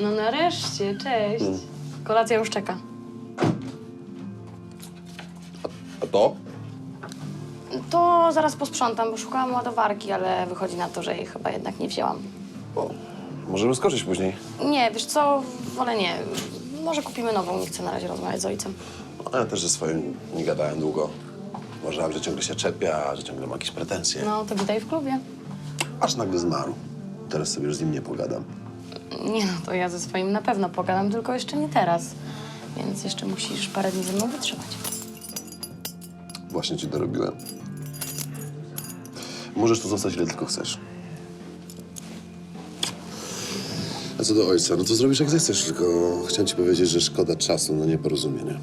No nareszcie, cześć. Kolacja już czeka. A to? To zaraz posprzątam, bo szukałam ładowarki, ale wychodzi na to, że jej chyba jednak nie wzięłam. O, możemy skoczyć później. Nie, wiesz co, wolę nie. Może kupimy nową, nie chcę na razie rozmawiać z ojcem. A ja też ze swoim nie gadałem długo. Uważałem, że ciągle się czepia, że ciągle ma jakieś pretensje. No, to witaj w klubie. Aż nagle zmarł. Teraz sobie już z nim nie pogadam. Nie no, to ja ze swoim na pewno pogadam, tylko jeszcze nie teraz. Więc jeszcze musisz parę dni ze mną wytrzymać. Właśnie ci dorobiłem. Możesz tu zostać ile tylko chcesz. A co do ojca, no to zrobisz jak zechcesz, tylko chciałem ci powiedzieć, że szkoda czasu na nieporozumienie.